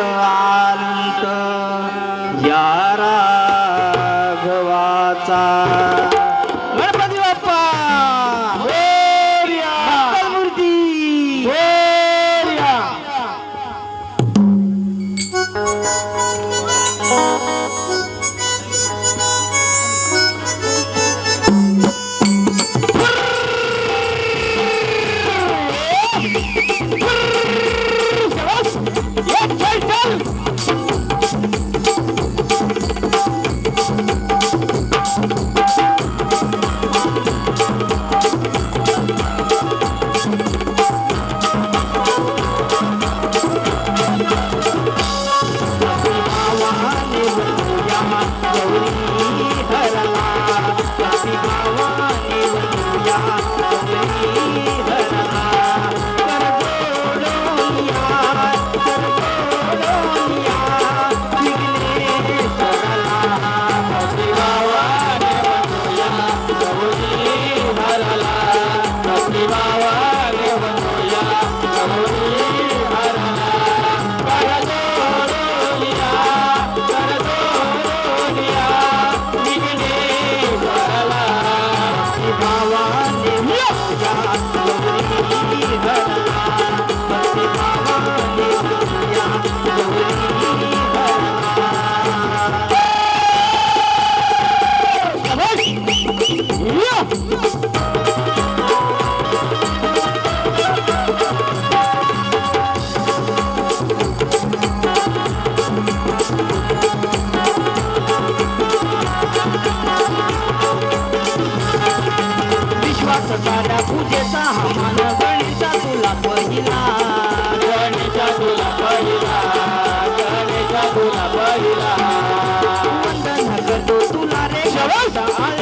আলী देवास साऱ्या पूजेचा हा मान गणेशा तुला पहिला गणेशा तुला पहिला गणेशा तुला पहिला. वंदन करतो तुला रे शवता आला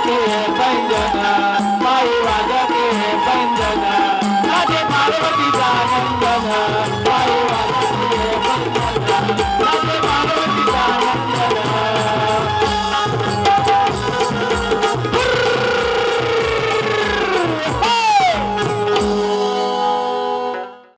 के पैंजना